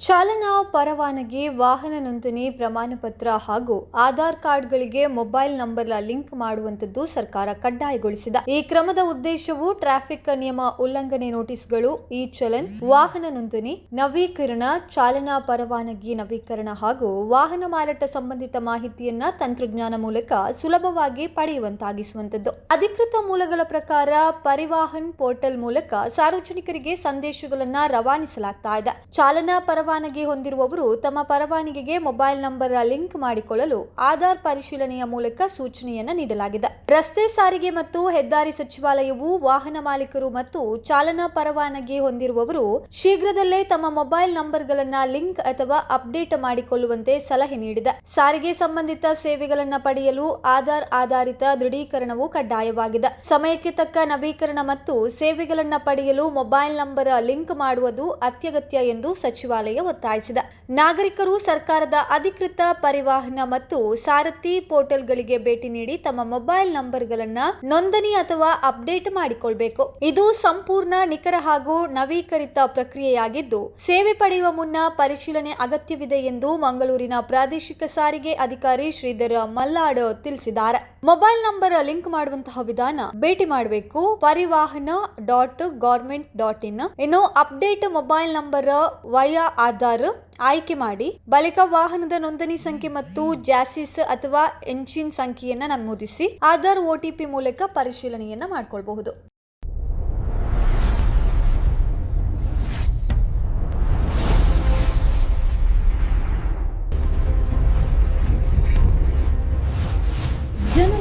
ಚಾಲನಾ ಪರವಾನಗಿ, ವಾಹನ ನೋಂದಣಿ, ಪ್ರಮಾಣ ಪತ್ರ ಹಾಗೂ ಆಧಾರ್ ಕಾರ್ಡ್ಗಳಿಗೆ ಮೊಬೈಲ್ ನಂಬರ್ ಲಿಂಕ್ ಮಾಡುವಂತದ್ದು ಸರ್ಕಾರ ಕಡ್ಡಾಯಗೊಳಿಸಿದ. ಈ ಕ್ರಮದ ಉದ್ದೇಶವು ಟ್ರಾಫಿಕ್ ನಿಯಮ ಉಲ್ಲಂಘನೆ ನೋಟಿಸ್ಗಳು ಈ ಚಲನ್ ವಾಹನ ನೋಂದಣಿ, ನವೀಕರಣ, ಚಾಲನಾ ಪರವಾನಗಿ, ನವೀಕರಣ ಹಾಗೂ ವಾಹನ ಮಾರಾಟ ಸಂಬಂಧಿತ ಮಾಹಿತಿಯನ್ನ ತಂತ್ರಜ್ಞಾನ ಮೂಲಕ ಸುಲಭವಾಗಿ ಪಡೆಯುವಂತಾಗಿಸುವಂತದ್ದು ಅಧಿಕೃತ ಮೂಲಗಳ ಪ್ರಕಾರ ಪರಿವಾಹನ್ ಪೋರ್ಟಲ್ ಮೂಲಕ ಸಾರ್ವಜನಿಕರಿಗೆ ಸಂದೇಶಗಳನ್ನ ರವಾನಿಸಲಾಗ್ತಾ ಇದೆ. ಚಾಲನಾ ಪರವಾನಗಿ ಹೊಂದಿರುವವರು ತಮ್ಮ ಪರವಾನಗಿಗೆ ಮೊಬೈಲ್ ನಂಬರ್ ಲಿಂಕ್ ಮಾಡಿಕೊಳ್ಳಲು ಆಧಾರ್ ಪರಿಶೀಲನೆಯ ಮೂಲಕ ಸೂಚನೆಯನ್ನು ನೀಡಲಾಗಿದೆ. ರಸ್ತೆ ಸಾರಿಗೆ ಮತ್ತು ಹೆದ್ದಾರಿ ಸಚಿವಾಲಯವು ವಾಹನ ಮಾಲೀಕರು ಮತ್ತು ಚಾಲನಾ ಪರವಾನಗಿ ಹೊಂದಿರುವವರು ಶೀಘ್ರದಲ್ಲೇ ತಮ್ಮ ಮೊಬೈಲ್ ನಂಬರ್ಗಳನ್ನ ಲಿಂಕ್ ಅಥವಾ ಅಪ್ಡೇಟ್ ಮಾಡಿಕೊಳ್ಳುವಂತೆ ಸಲಹೆ ನೀಡಿದೆ. ಸಾರಿಗೆ ಸಂಬಂಧಿತ ಸೇವೆಗಳನ್ನು ಪಡೆಯಲು ಆಧಾರ್ ಆಧಾರಿತ ದೃಢೀಕರಣವು ಕಡ್ಡಾಯವಾಗಿದೆ. ಸಮಯಕ್ಕೆ ತಕ್ಕ ನವೀಕರಣ ಮತ್ತು ಸೇವೆಗಳನ್ನ ಪಡೆಯಲು ಮೊಬೈಲ್ ನಂಬರ್ ಲಿಂಕ್ ಮಾಡುವುದು ಅತ್ಯಗತ್ಯ ಎಂದು ಸಚಿವಾಲಯ ಒತ್ತಾಯಿಸಿದೆ. ನಾಗರಿಕರು ಸರ್ಕಾರದ ಅಧಿಕೃತ ಪರಿವಾಹನ ಮತ್ತು ಸಾರಥಿ ಪೋರ್ಟಲ್ಗಳಿಗೆ ಭೇಟಿ ನೀಡಿ ತಮ್ಮ ಮೊಬೈಲ್ ನಂಬರ್ಗಳನ್ನ ನೋಂದಣಿ ಅಥವಾ ಅಪ್ಡೇಟ್ ಮಾಡಿಕೊಳ್ಬೇಕು. ಇದು ಸಂಪೂರ್ಣ ನಿಖರ ಹಾಗೂ ನವೀಕರಿತ ಪ್ರಕ್ರಿಯೆಯಾಗಿದ್ದು, ಸೇವೆ ಪಡೆಯುವ ಮುನ್ನ ಪರಿಶೀಲನೆ ಅಗತ್ಯವಿದೆ ಎಂದು ಮಂಗಳೂರಿನ ಪ್ರಾದೇಶಿಕ ಸಾರಿಗೆ ಅಧಿಕಾರಿ ಶ್ರೀಧರ ಮಲ್ಲಾಡ್ ತಿಳಿಸಿದ್ದಾರೆ. ಮೊಬೈಲ್ ನಂಬರ್ ಲಿಂಕ್ ಮಾಡುವಂತಹ ವಿಧಾನ ಭೇಟಿ ಮಾಡಬೇಕು. Parivahan dot government dot in. ಇನ್ನು update mobile number via Aadhaar ಆಯ್ಕೆ ಮಾಡಿ. ಬಳಿಕ ವಾಹನದ ನೋಂದಣಿ ಸಂಖ್ಯೆ ಮತ್ತು ಜಾಸಿಸ್ ಅಥವಾ ಎಂಜಿನ್ ಸಂಖ್ಯೆಯನ್ನ ನಮೂದಿಸಿ. ಆಧಾರ್ ಒಟಿಪಿ ಮೂಲಕ ಪರಿಶೀಲನೆಯನ್ನ ಮಾಡ್ಕೊಳ್ಬಹುದು.